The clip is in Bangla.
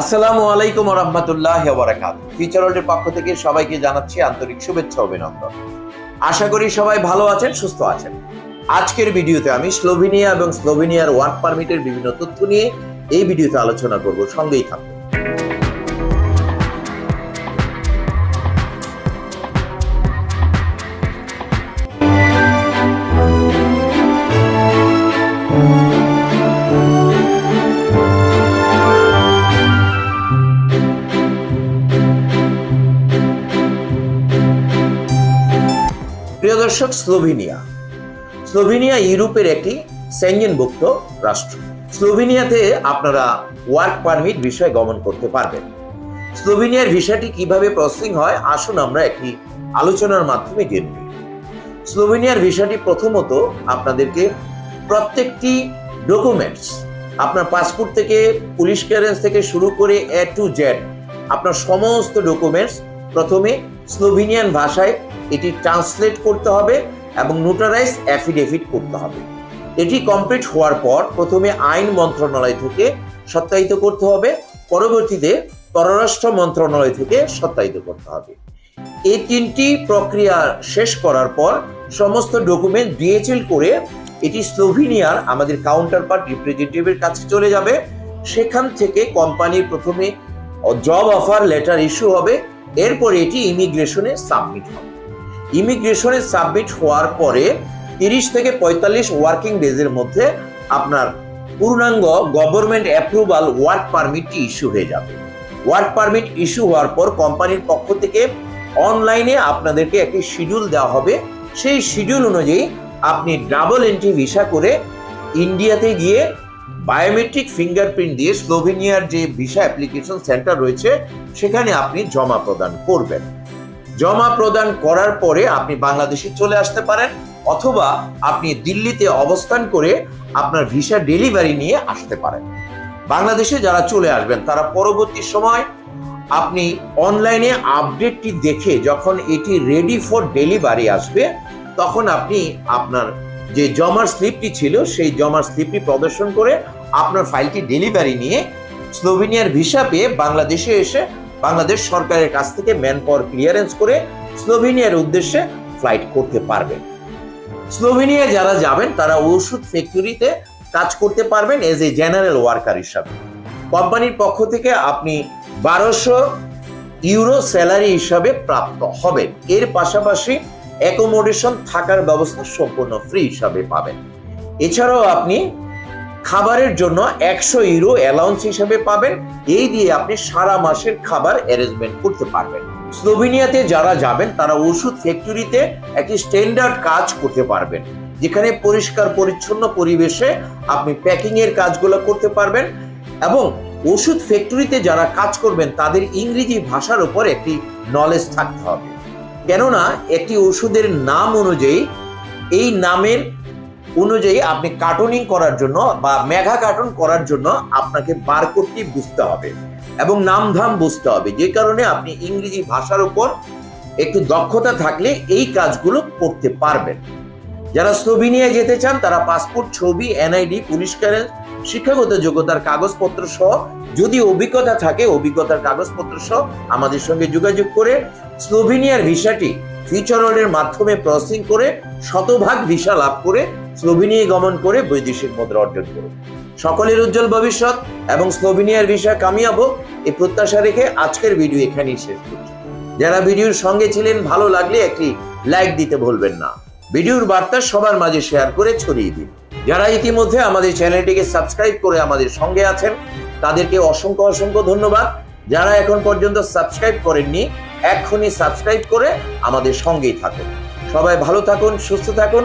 আসসালামু আলাইকুম রহমতুল্লাহ বরাকাত ফিউচার ওয়ার্ল্ডের পক্ষ থেকে সবাইকে জানাচ্ছি আন্তরিক শুভেচ্ছা অভিনন্দন। আশা করি সবাই ভালো আছেন, সুস্থ আছেন। আজকের ভিডিওতে আমি স্লোভেনিয়া এবং স্লোভেনিয়ার ওয়ার্ক পারমিটের বিভিন্ন তথ্য নিয়ে এই ভিডিওতে আলোচনা করব। সঙ্গেই থাকুন। দর্শক স্লোভেনিয়া। স্লোভেনিয়া ইউরোপের একটি সেঞ্জনভুক্ত রাষ্ট্র। স্লোভেনিয়াতে আপনারা ওয়ার্ক পারমিট বিষয়ে গমন করতে পারবেন। স্লোভেনিয়ার ভিসাটি কীভাবে প্রসেসিং হয়, আসুন আমরা একটি আলোচনার মাধ্যমে জেনে নিই। স্লোভেনিয়ার ভিসাটি প্রথমত আপনাদেরকে প্রত্যেকটি ডকুমেন্টস, আপনার পাসপোর্ট থেকে, পুলিশ ক্লিয়ারেন্স থেকে শুরু করে এ টু জেড আপনার সমস্ত ডকুমেন্টস প্রথমে স্লোভেনিয়ান ভাষায় এটি ট্রান্সলেট করতে হবে এবং নোটারাইজ অ্যাফিডেভিট করতে হবে। এটি কমপ্লিট হওয়ার পর প্রথমে আইন মন্ত্রণালয় থেকে সত্যায়িত করতে হবে, পরবর্তীতে পররাষ্ট্র মন্ত্রণালয় থেকে সত্যায়িত করতে হবে। এই তিনটি প্রক্রিয়া শেষ করার পর সমস্ত ডকুমেন্ট ডিএচএল করে এটি স্লোভেনিয়ার আমাদের কাউন্টার পার্ট রিপ্রেজেন্টেটিভের কাছে চলে যাবে। সেখান থেকে কোম্পানির প্রথমে জব অফার লেটার ইস্যু হবে, এরপর এটি ইমিগ্রেশনে সাবমিট হবে। ইমিগ্রেশনে সাবমিট হওয়ার পরে তিরিশ থেকে পঁয়তাল্লিশ ওয়ার্কিং ডেজের মধ্যে আপনার পূর্ণাঙ্গ গভর্নমেন্ট অ্যাপ্রুভাল ওয়ার্ক পারমিটটি ইস্যু হয়ে যাবে। ওয়ার্ক পারমিট ইস্যু হওয়ার পর কোম্পানির পক্ষ থেকে অনলাইনে আপনাদেরকে একটি শিডিউল দেওয়া হবে। সেই শিডিউল অনুযায়ী আপনি ডাবল এন্ট্রি ভিসা করে ইন্ডিয়াতে গিয়ে বায়োমেট্রিক ফিঙ্গারপ্রিন্ট দিয়ে স্লোভেনিয়ার যে ভিসা অ্যাপ্লিকেশন সেন্টার রয়েছে, সেখানে আপনি জমা প্রদান করবেন। জমা প্রদান করার পরে আপনি বাংলাদেশে চলে আসতে পারেন, অথবা আপনি দিল্লিতে অবস্থান করে আপনার ভিসা ডেলিভারি নিয়ে আসতে পারেন। বাংলাদেশে যারা চলে আসবেন, তারা পরবর্তী সময় আপনি অনলাইনে আপডেটটি দেখে যখন এটি রেডি ফর ডেলিভারি আসবে, তখন আপনি আপনার যে জমার স্লিপটি ছিল, সেই জমার স্লিপটি প্রদর্শন করে আপনার ফাইলটি ডেলিভারি নিয়ে স্লোভেনিয়ার ভিসা পেয়ে বাংলাদেশে এসে বাংলাদেশ সরকারের কাছ থেকে ম্যান পাওয়ার ক্লিয়ারেন্স করে স্লোভেনিয়ার উদ্দেশ্যে ফ্লাইট করতে পারবেন স্লোভেনিয়া যারা যাবেন, তারা ওষুধ ফ্যাক্টরিতে কাজ করতে পারবেন এজ এ জেনারেল ওয়ার্কার হিসাবে। কোম্পানির পক্ষ থেকে আপনি বারোশো ইউরো স্যালারি হিসাবে প্রাপ্ত হবেন। এর পাশাপাশি অ্যাকোমোডেশন থাকার ব্যবস্থা সম্পূর্ণ ফ্রি হিসাবে পাবেন। এছাড়াও আপনি খাবারের জন্য একশো ইউরো অ্যালাউন্স হিসাবে পাবেন। এই দিয়ে আপনি সারা মাসের খাবার অ্যারেঞ্জমেন্ট করতে পারবেন। স্লোভেনিয়াতে যারা যাবেন, তারা ওষুধ ফ্যাক্টরিতে একটি স্ট্যান্ডার্ড কাজ করতে পারবেন। যেখানে পরিষ্কার, পরিচ্ছন্ন পরিবেশে আপনি প্যাকিং এর কাজগুলো করতে পারবেন এবং ওষুধ ফ্যাক্টরিতে যারা কাজ করবেন, তাদের ইংরেজি ভাষার উপর একটি নলেজ থাকতে হবে। কেননা, একটি ওষুধের নাম অনুযায়ী এই নামের অনুযায়ী আপনি কার্টুনিং করার জন্য বা মেঘা কার্টুন করার জন্য আপনাকে বারকোডটি বুঝতে হবে এবং নামধাম বুঝতে হবে। যে কারণে আপনি ইংরেজি ভাষার উপর একটু দক্ষতা থাকলে এই কাজগুলো করতে পারবেন। যারা স্লোভেনিয়া যেতে চান, তারা পাসপোর্ট ছবি এনআইডি পুলিশ ক্লিয়ারেন্স শিক্ষাগত যোগ্যতার কাগজপত্র সহ যদি অভিজ্ঞতা থাকে, অভিজ্ঞতার কাগজপত্র সহ আমাদের সঙ্গে যোগাযোগ করে স্লোভেনিয়ার ভিসাটি ফিউচার মাধ্যমে প্রসেসিং করে শতভাগ ভিসা লাভ করে স্লোভেনিয়া গমন করে বৈদেশিক মুদ্রা অর্জন করুন। সকলের উজ্জ্বল ভবিষ্যৎ এবং স্লোভেনিয়ার ভিসা কামিয়াব, এই প্রত্যাশা রেখে আজকের ভিডিও এখানেই শেষ করছি। যারা ভিডিওর সঙ্গে ছিলেন, ভালো লাগলে একটি লাইক দিতে ভুলবেন না। ভিডিওর বার্তা সবার মাঝে শেয়ার করে ছড়িয়ে দিন। যারা ইতিমধ্যে আমাদের চ্যানেলটিকে সাবস্ক্রাইব করে আমাদের সঙ্গে আছেন, তাদেরকে অসংখ্য অসংখ্য ধন্যবাদ। যারা এখন পর্যন্ত সাবস্ক্রাইব করেননি, এক্ষুনি সাবস্ক্রাইব করে আমাদের সঙ্গেই থাকুন। সবাই ভালো থাকুন, সুস্থ থাকুন।